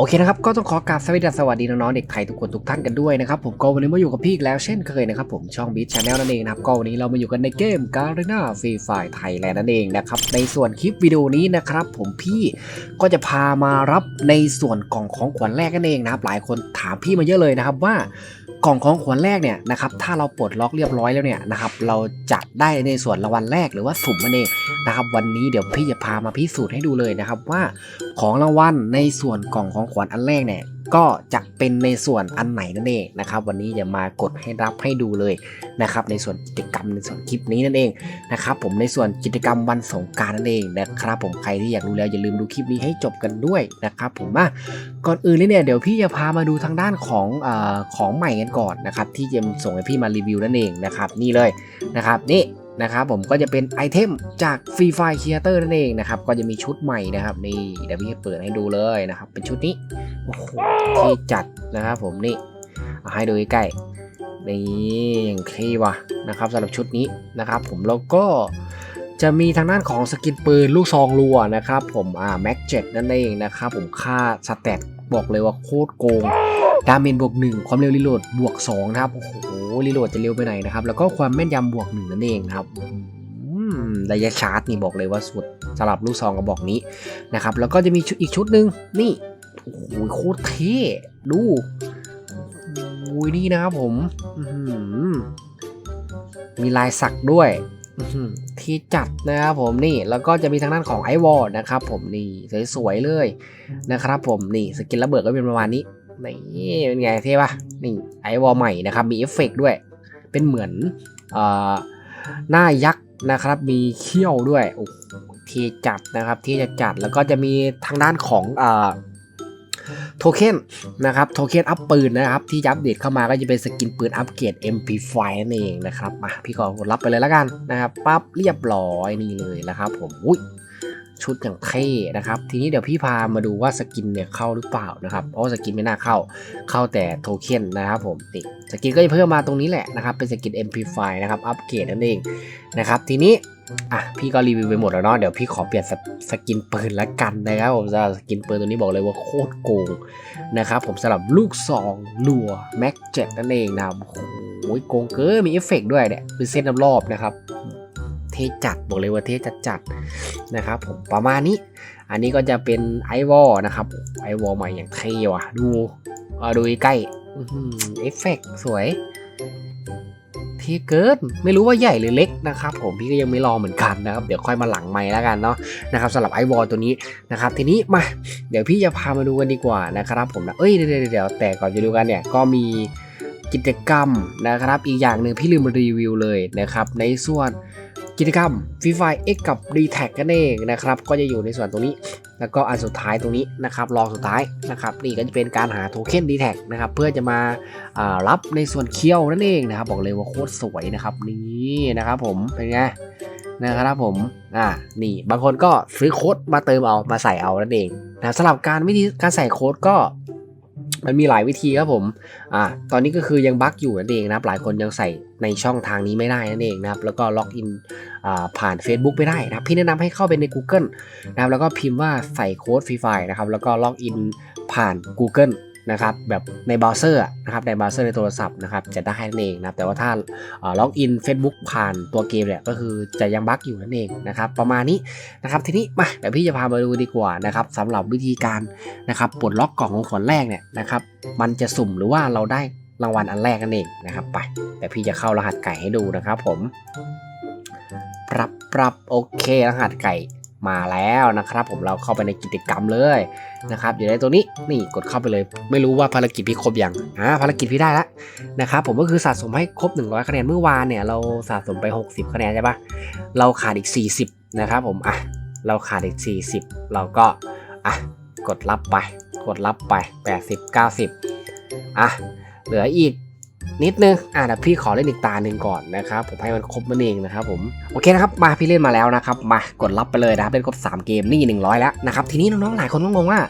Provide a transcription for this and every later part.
โอเคนะครับ ก็ต้องขอกราบสวัสดีสวัสดีน้องๆเด็กไทยทุกคนทุกท่านกันด้วยนะครับผมก็วันนี้มาอยู่กับพี่อีกแล้วเช่นเคยนะครับผมช่องบีชแนลนั่นเองนะครับก็วันนี้เรามาอยู่กันในเกมการ์เนาฟรีไฟไทยแลนด์นั่นเองนะครับในส่วนคลิปวิดีโอนี้นะครับผมพี่ก็จะพามารับในส่วนกล่องของขวัญแรกนั่นเองนะครับหลายคนถามพี่มาเยอะเลยนะครับว่ากล่องของขวัญแรกเนี่ยนะครับถ้าเราปลดล็อกเรียบร้อยแล้วเนี่ยนะครับเราจะได้ในส่วนรางวัลแรกหรือว่าสุ่มนั่นเองนะครับวันนี้เดี๋ยวพี่จะพามาพิสูจน์ให้ดูเลยนะครับว่า ของรางวัลในส่วนกล่องของขวัญอันแรกเนี่ยก็จะเป็นในส่วนอันไหนนั่นเองนะครับ วันนี้จะมากดให้รับให้ดูเลยนะครับ ในส่วนกิจกรรมในส่วนคลิปนี้นั่นเองนะครับ ผมในส่วนกิจกรรมวันสงการนั่นเองนะครับ ผมใครที่อยากดูแล้วอย่าลืมดูคลิปนี้ให้จบกันด้วยนะครับผมมาก่อนอื่นเลยเนี่ยเดี๋ยวพี่จะพามาดูทางด้านของอของใหม่กันก่อนนะครับ ที่จะส่งให้พี่มารีวิวนั่นเองนะครับ นี่เลยนะครับนี่ นะครับผมก็จะเป็นไอเทมจาก Free Fire Creator นั่นเองนะครับ ก็จะมีชุดใหม่นะครับ นี่เดี๋ยวพี่เปิดให้ดูเลยนะครับ เป็นชุดนี้โอ้โหที่จัดนะครับผมนี่เอาให้ดูใกล้ๆนี่อย่างเท่ว่ะนะครับสำหรับชุดนี้นะครับ ผมแล้วก็จะมีทางด้านของสกินปืนลูกซองรัวนะครับ ผมอ่าแม็กเจ็นั่นเองนะครับผมค่าสเตตบอกเลยว่าโคตรโกงดาเมจบวก1ความเร็วรีโหลดบวก2นะครับโอ้โห รีโหลดจะเร็วไปไหนนะครับ แล้วก็ความแม่นยำบวก1นั่นเองครับระยะชาร์จนี่บอกเลยว่าสุดสำหรับลูกซองกระบอกนี้นะครับ แล้วก็จะมีชุดอีกชุดหนึ่งนี่โอ้โหโคตรเท่ดูโอ้ยนี่นะครับผมมีลายสักด้วยที่จัดนะครับผมนี่แล้วก็จะมีทางด้านของไอวอลนะครับผมนี่สวยๆเลยนะครับผมนี่สกินระเบิดก็เป็นประมาณนี้ นี่เป็นไงเท่ปะนี่ไอวอลใหม่นะครับ มีเอฟเฟกด้วย เป็นเหมือนเอ่อหน้ายักษ์นะครับ มีเขี้ยวด้วยโอ้โหเที่จัดนะครับ ที่จะจัดแล้วก็จะมีทางด้านของเอ่อโทเค็นนะครับโทเค็นอัพปืนนะครับ ที่อัปเดตเข้ามาก็จะเป็นสกินปืนอัปเกรด MP5 นั่นเองนะครับมาพี่ขอรับไปเลยแล้วกันนะครับปั๊บเรียบร้อยนี่เลยนะครับผมอุ้ย ชุดอย่างเท่นะครับ ทีนี้เดี๋ยวพี่พามาดูว่าสกินเนี่ยเข้าหรือเปล่านะครับ เพราะว่าสกินไม่น่าเข้า เข้าแต่โทเค็นนะครับผมติสกินก็จะเพิ่มมาตรงนี้แหละนะครับ เป็นสกิน MP5 นะครับ อัปเกรดนั่นเองนะครับ ทีนี้อะพี่ก็รีวิวไปหมดแล้วเนาะเดี๋ยวพี่ขอเปลี่ยนสสกินปืนละกันนะครับผมสำหรับสกินปืนตัวนี้บอกเลยว่าโคตรโกงนะครับผมสำหรับลูกซองลัวแม็กเจ็ดนั่นเองนะครับโอ้โหโกงเกินมีเอฟเฟกต์ด้วยเนี่ยเป็นเส้นรอบนะครับ ทจัดบอกเลยว่าเทจัดจัดนะครับผมประมาณนี้ อันนี้ก็จะเป็นไอวอลนะครับไอวอลใหม่อย่างเท่ว่ะดูเอาดูใกล้เอฟเฟกต์สวยเท่เกินไม่รู้ว่าใหญ่หรือเล็กนะครับผมพี่ก็ยังไม่ลองเหมือนกันนะครับเดี๋ยวค่อยมาหลังไม้แล้วกันเนาะนะครับสำหรับไอวอลตัวนี้นะครับทีนี้มาเดี๋ยวพี่จะพามาดูกันดีกว่านะครับผมนะเอ้ยเดี๋ยวเดี๋ยวเดี๋ยวแต่ก่อนจะดูกันเนี่ยก็มีกิจกรรมนะครับ อีกอย่างหนึ่งพี่ลืมรีวิวเลยนะครับในส่วน กิจกรรม f i f i X กับ d t a g กันเองนะครับ ก็จะอยู่ในส่วนตรงนี้ แล้วก็อันสุดท้ายตรงนี้นะครับรองสุดท้ายนะครับ นี่ก็จะเป็นการหาโทเค็น d t a g นะครับ เพื่อจะมาารับในส่วนเคี้ยวนั่นเองนะครับ บอกเลยว่าโคตรสวยนะครับ นี่นะครับผมเป็นไงนะครับผม อ่า นี่ บางคนก็ซื้อโค้ดมาเติมเอา มาใส่เอานั่นเองนะสำหรับการวิธีการใส่โค้ดก็ มันมีหลายวิธีครับผม อ่า ตอนนี้ก็คือยังบั๊กอยู่นั่นเองนะครับ หลายคนยังใส่ในช่องทางนี้ไม่ได้นั่นเองนะครับ แล้วก็ล็อกอินอ่าผ่าน Facebook ไม่ได้นะครับ พี่แนะนำให้เข้าไปใน Google นะครับ แล้วก็พิมพ์ว่าใส่โค้ดฟรีไฟนะครับ แล้วก็ล็อกอินผ่าน Google นะครับแบบในเบราว์เซอร์นะครับในเบราว์เซอร์ในโทรศัพท์นะครับจะได้นั่นเองนะครับแต่ว่าถ้าล็อกอิน Facebook ผ่านตัวเกมเนี่ยก็คือจะยังบั๊กอยู่นั่นเองนะครับประมาณนี้นะครับทีนี้มาเดี๋ยวพี่จะพามาดูดีกว่านะครับสำหรับวิธีการนะครับปลดล็อกกล่องของขวัญแรกเนี่ยนะครับมันจะสุ่มหรือว่าเราได้รางวัลอันแรกนั่นเองนะครับไปแต่พี่จะเข้ารหัสไก่ให้ดูนะครับผมปรับปรับโอเครหัสไก่ มาแล้วนะครับ ผมเราเข้าไปในกิจกรรมเลยนะครับอยู่ในตัวนี้นี่กดเข้าไปเลย ไม่รู้ว่าภารกิจพี่ครบยังอ่าภารกิจพี่ได้แล้วนะครับผมก็คือสะสมให้ครบ 100 คะแนนเมื่อวานเนี่ยเราสะสมไป 60 คะแนนใช่ปะเราขาดอีก 40 นะครับผมอะเราขาดอีก 40 เราก็อะกดรับไป กดรับไป 80 90อะเหลืออีก นิดนึงอะเดี๋ยวพี่ขอเล่นอีกตาหนึ่งก่อนนะครับผมให้มันครบมันเองนะครับผมโอเคนะครับมาพี่เล่นมาแล้วนะครับมากดรับไปเลยนะครับเล่นครบ3 เกมนี่ 100 แล้วนะครับทีนี้น้องๆหลายคนก็งงว่า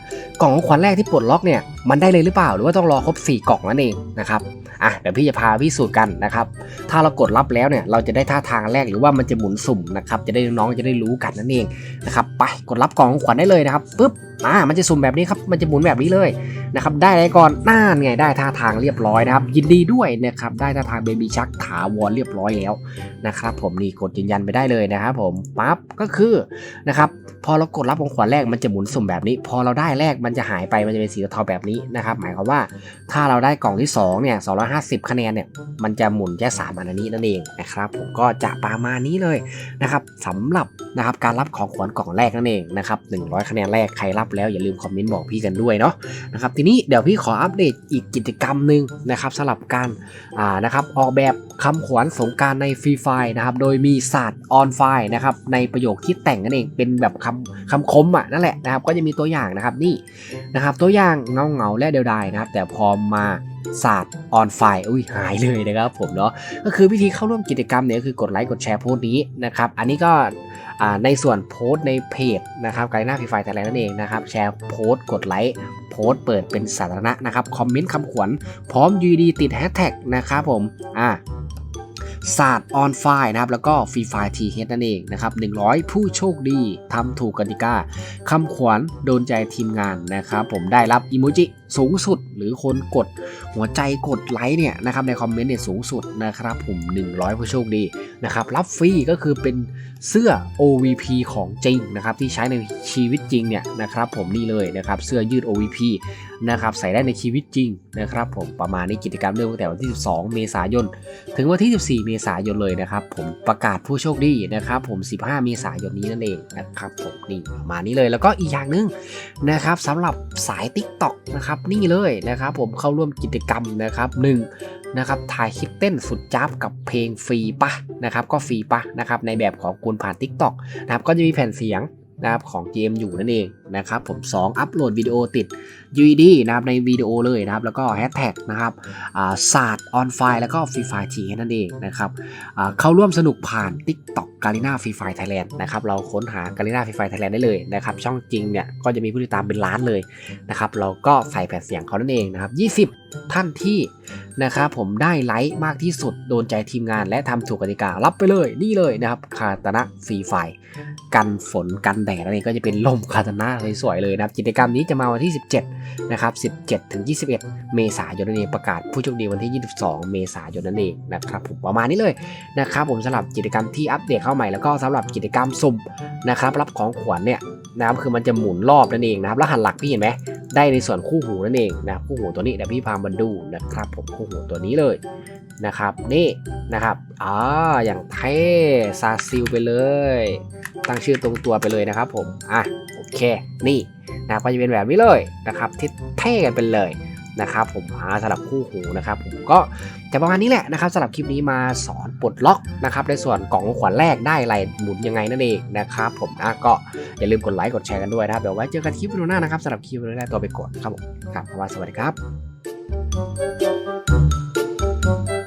กล่องของขวัญแรกที่ปลดล็อกเนี่ยมันได้เลยหรือเปล่า หรือว่าต้องรอครบ 4 กล่องนั่นเองนะครับอะเดี๋ยวพี่จะพาพิสูจน์กันนะครับถ้าเรากดรับแล้วเนี่ยเราจะได้ท่าทางแรกหรือว่ามันจะหมุนสุ่มนะครับจะได้น้องๆจะได้รู้กันนั่นเองนะครับไปกดรับกล่องของขวัญได้เลยนะครับปึ๊บ อ่ามันจะสุ่มแบบนี้ครับมันจะหมุนแบบนี้เลยนะครับได้อะไรก่อนน่านไงได้ท่าทางเรียบร้อยนะครับ ยินดีด้วยนะครับได้ท่าทางเบบี้ชักถาวรเรียบร้อยแล้วนะครับผมนี่กดยืนยันไปได้เลยนะครับผมปั๊บก็คือนะครับพอเรากดรับของขวัญแรกมันจะหมุนสุ่มแบบนี้ พอเราได้แรกมันจะหายไปมันจะเป็นสีเทาแบบนี้นะครับหมายความว่าถ้าเราได้กล่องที่สองเนี่ย250 คะแนนเนี่ยมันจะหมุนแค่สามอันนี้นั่นเองนะครับผมก็จะประมาณนี้เลยนะครับสำหรับนะครับการรับของขวัญกล่องแรกนั่นเองนะครับ100 คะแนนแรกใครรับแล้วอย่าลืมคอมเมนต์บอกพี่กันด้วยเนาะนะครับทีนี้เดี๋ยวพี่ขออัปเดตอีกกิจกรรมหนึ่งนะครับสำหรับการอ่านะครับออกแบบ คำขวัญสงการในฟรีไฟนะครับ โดยมีศาสตร์ออนไฟนะครับ ในประโยคที่แต่งนั่นเอง เป็นแบบคำคำคมอะนั่นแหละนะครับ ก็จะมีตัวอย่างนะครับนี่นะครับ ตัวอย่างเงาเงาและเดียวดายนะครับ แต่พอมาศาสตร์ออนไฟอุ้ยหายเลยนะครับผมเนาะ ก็คือวิธีเข้าร่วมกิจกรรมเนี่ยคือกดไลค์กดแชร์โพสต์นี้นะครับ อันนี้ก็ในส่วนโพสต์ในเพจนะครับไกด์หน้าฟรีไฟไทยแลนด์นั่นเองนะครับ แชร์โพสต์กดไลค์โพสต์เปิดเป็นสาธารณะนะครับ คอมเมนต์คำขวัญพร้อม UD ติดแฮชแท็กนะครับผม อ่า ศาสตร์ออนไฟนะครับแล้วก็ฟรีไฟทีเฮดนั่นเองนะครับ100 ผู้โชคดีทำถูกกติกาคำขวัญโดนใจทีมงานนะครับผมได้รับอิโมจิ สูงสุด หรือคนกดหัวใจกดไลค์เนี่ยนะครับในคอมเมนต์เนี่ยสูงสุดนะครับผม100 ผู้โชคดีนะครับรับฟรีก็คือเป็นเสื้อ OVP ของจริงนะครับที่ใช้ในชีวิตจริงเนี่ยนะครับผมนี่เลยนะครับเสื้อยืด OVP นะครับใส่ได้ในชีวิตจริงนะครับผมประมาณนี้กิจกรรมเริ่มตั้งแต่วันที่ 12 เมษายน ถึงวันที่ 14 เมษายนเลยนะครับผมประกาศผู้โชคดีนะครับผม 15 เมษายนนี้นั่นเองนะครับผมนี่ประมาณนี้เลยแล้วก็อีกอย่างหนึ่งนะครับสำหรับสาย TikTok นะครับนี่เลยนะครับผมเข้าร่วมกิจกรรมนะครับหนึ่งนะครับถ่ายคลิปเต้นสุดจ้าบกับเพลงฟรีปะนะครับก็ฟรีปะนะครับในแบบของคุณผ่าน TikTok นะครับก็จะมีแผ่นเสียง นะครับของ GM อยู่นั่นเองนะครับผม 2 อัปโหลดวิดีโอติด UED นะครับในวิดีโอเลยนะครับ แล้วก็แฮชแท็กนะครับาศาสตร์ออนไฟแล้วก็ฟรีไฟทีนั่นเองนะครับเข้าร่วมสนุกผ่าน TikTok กาลิน่าฟรีไฟไทยแลนด์นะครับเราค้นหากาลิน่าฟรีไฟไทยแลนด์ได้เลยนะครับช่องจริงเนี่ยก็จะมีผู้ติดตามเป็นล้านเลยนะครับเราก็ใส่แผ่นเสียงเขานั่นเองนะครับ20 ท่านที่นะครับผมได้ไลค์มากที่สุดโดนใจทีมงานและทำถูกกติการับไปเลยนี่เลยนะครับคาตนะฟรีไฟ กันฝนกันแดดนั่นเองก็จะเป็นลมคาตานะสวยๆเลยนะครับกิจกรรมนี้จะมาวันที่ 17นะครับ17 ถึง 21 เมษายนนั่นเองประกาศผู้โชคดีวันที่ 22 เมษายนนั่นเองนะครับผมประมาณนี้เลยนะครับผมสำหรับกิจกรรมที่อัปเดตเข้าใหม่แล้วก็สำหรับกิจกรรมสุ่มนะครับรับของขวัญเนี่ยนะครับคือมันจะหมุนรอบนั่นเองนะครับแล้วหันหลักพี่เห็นไหมได้ในส่วนคู่หูนั่นเองนะคู่หูตัวนี้เดี๋ยวพี่พามาดูนะครับผมคู่หูตัวนี้เลยนะครับนี่นะครับอ่าอย่างเท่ซาซิลไปเลย ตั้งชื่อตรงตัวไปเลยนะครับผมอะโอเคนี่นะครับก็จะเป็นแบบนี้เลยนะครับที่เท่กันไปเลยนะครับผมหาสำหรับคู่หูนะครับผมก็จะประมาณนี้แหละนะครับสำหรับคลิปนี้มาสอนปลดล็อกนะครับในส่วนกล่องขวัญแรกได้อะไรหมุนยังไงนั่นเองนะครับผมนะก็อย่าลืมกดไลค์กดแชร์กันด้วยนะครับเดี๋ยวไว้เจอกันคลิปหน้านะครับสำหรับคลิปวิดีโอแรกตัวไปก่อนครับผมครับสวัสดีครับ